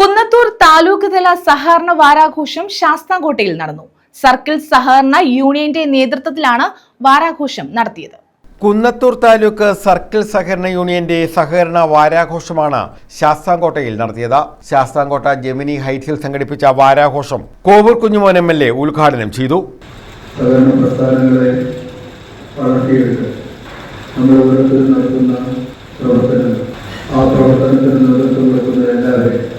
കുന്നത്തൂർ താലൂക്ക് തല സഹകരണ വാരാഘോഷം ശാസ്താംകോട്ടയിൽ നടന്നു. സർക്കിൾ സഹകരണ യൂണിയന്റെ നേതൃത്വത്തിലാണ് വാരാഘോഷം നടത്തിയത്. കുന്നത്തൂർ താലൂക്ക് സർക്കിൾ സഹകരണ യൂണിയന്റെ സഹകരണ വാരാഘോഷമാണ് ശാസ്താംകോട്ടയിൽ നടത്തിയത്. ശാസ്താംകോട്ട ജെമിനി ഹൈറ്റ്സിൽ സംഘടിപ്പിച്ച വാരാഘോഷം Kovoor Kunjumon M L A ഉദ്ഘാടനം ചെയ്തു. സഹകരണ പ്രസ്ഥാനങ്ങളെ വളർത്തിയെടുക്കുക നമ്മൾ ഓരോരുത്തരും നടത്തുന്ന ആ പ്രവർത്തനത്തിന് നേതൃത്വം കൊടുക്കുന്ന എല്ലാവരെയും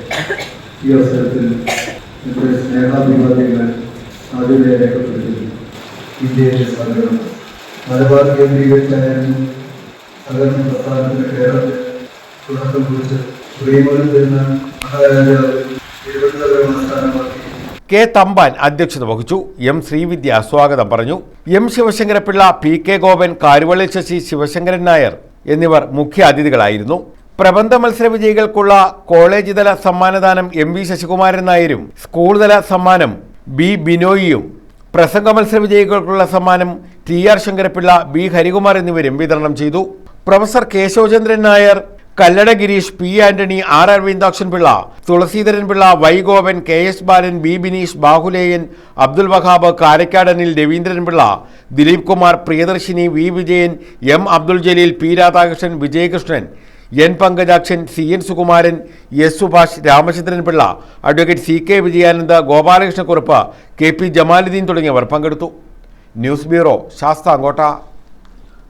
ഈ അവസരത്തിൽ എന്റെ സ്നേഹാഭിവാദ്യങ്ങൾ ആദ്യമേ രേഖപ്പെടുത്തുന്നു. ഇന്ത്യയിലെ സഹകരണം. മലബാർ കേന്ദ്രീകരിച്ചായിരുന്നു സഹകരണ പ്രസ്ഥാനത്തിന് കേരളത്തിൽ തുടക്കം കുറിച്ച് ശ്രീമൂലം പെരുന്ന മഹാരാജാവ് തിരുവനന്തപുരം ആസ്ഥാനമാക്കി കെ തമ്പാൻ അധ്യക്ഷത വഹിച്ചു. എം ശ്രീവിദ്യ സ്വാഗതം പറഞ്ഞു. M Sivasankarapillai P K Gopan Karuvally Sasi Sivasankaran Nair എന്നിവർ മുഖ്യ അതിഥികളായിരുന്നു പ്രബന്ധ മത്സര വിജയികൾക്കുള്ള കോളേജ് തല സമ്മാനദാനം എം വി ശശികുമാരൻ നായരും സ്കൂൾ തല സമ്മാനം ബി ബിനോയിയും പ്രസംഗ മത്സര വിജയികൾക്കുള്ള സമ്മാനം T R Sankarapillai B Harikumar എന്നിവരും വിതരണം ചെയ്തു. Professor Kesavachandran Nair Kallada Gireesh P Antony R Aravindakshan Pillai Thulaseedharan Pillai Y K S Balan B Bineesh Bahuleyan Abdul Wahab കാരക്കാടനിൽ Raveendran Pillai Dileep Kumar Priyadarshini V Vijayan M Abdul Jaleel P Radhakrishnan Vijayakrishnan N Pankajakshan C N Sukumaran S Subhash Ramachandran Pillai advocate C K Vijayananda Gopalakrishnakurup K P Jamaludeen തുടങ്ങിയവർ പങ്കെടുത്തു. News bureau Sasthamkotta.